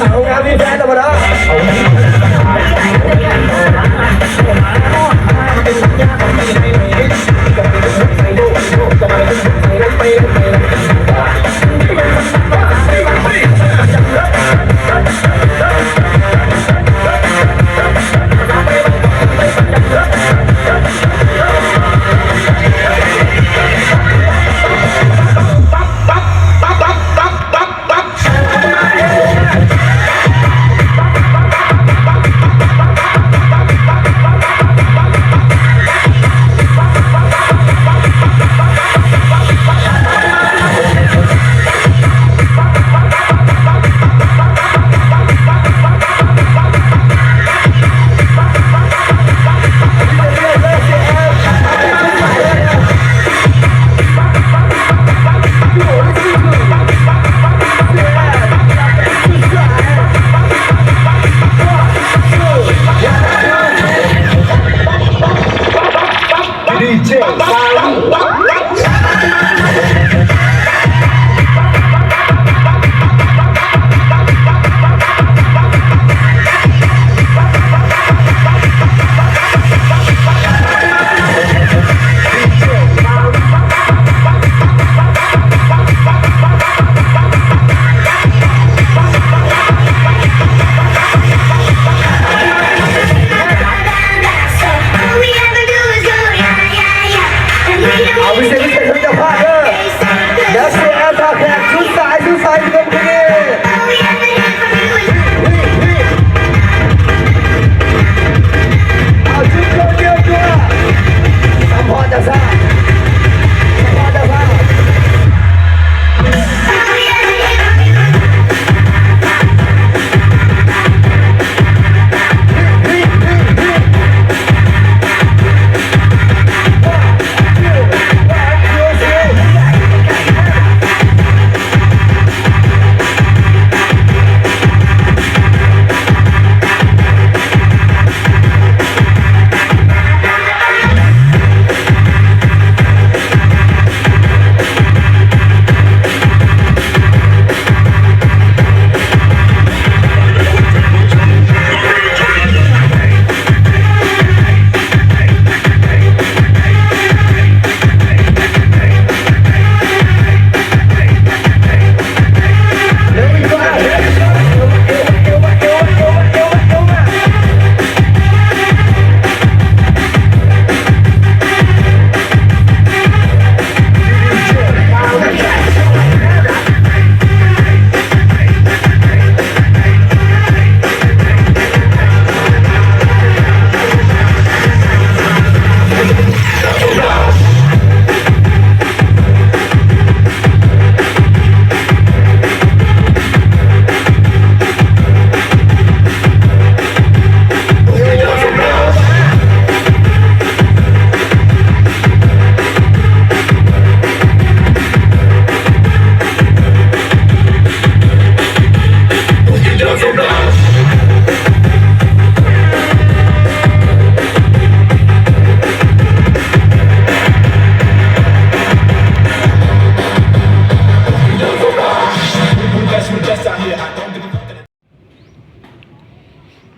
สาวงามพี่แฟน I wish they would take me to pot,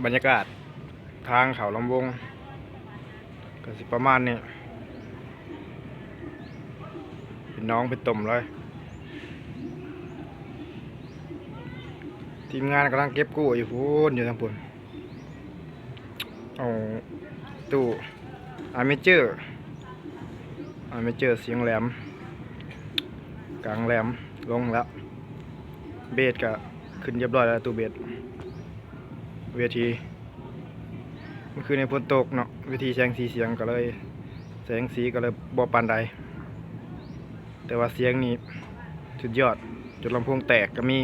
รรยากาศทางเขาลำวงก็สิประมาณนี้เป็นน้องเป็นตุ่มเลย ทีมงานกำลังเก็บกู้อยู่พูนอยู่ทางปุ่นเอาตู้อาเมเจอร์อาเมเจอร์เสียงแหลม กลางแหลมลงแล้ว เบสก็ขึ้นเรียบร้อยแล้วตู้เบส เวทีมันคือในฝนตกเนาะเวทีแสงสีเสียงก็เลย แสงสีก็เลยบอปานใด แต่ว่าเสียงนี้สุดยอดจุดลำโพงแตกก็มี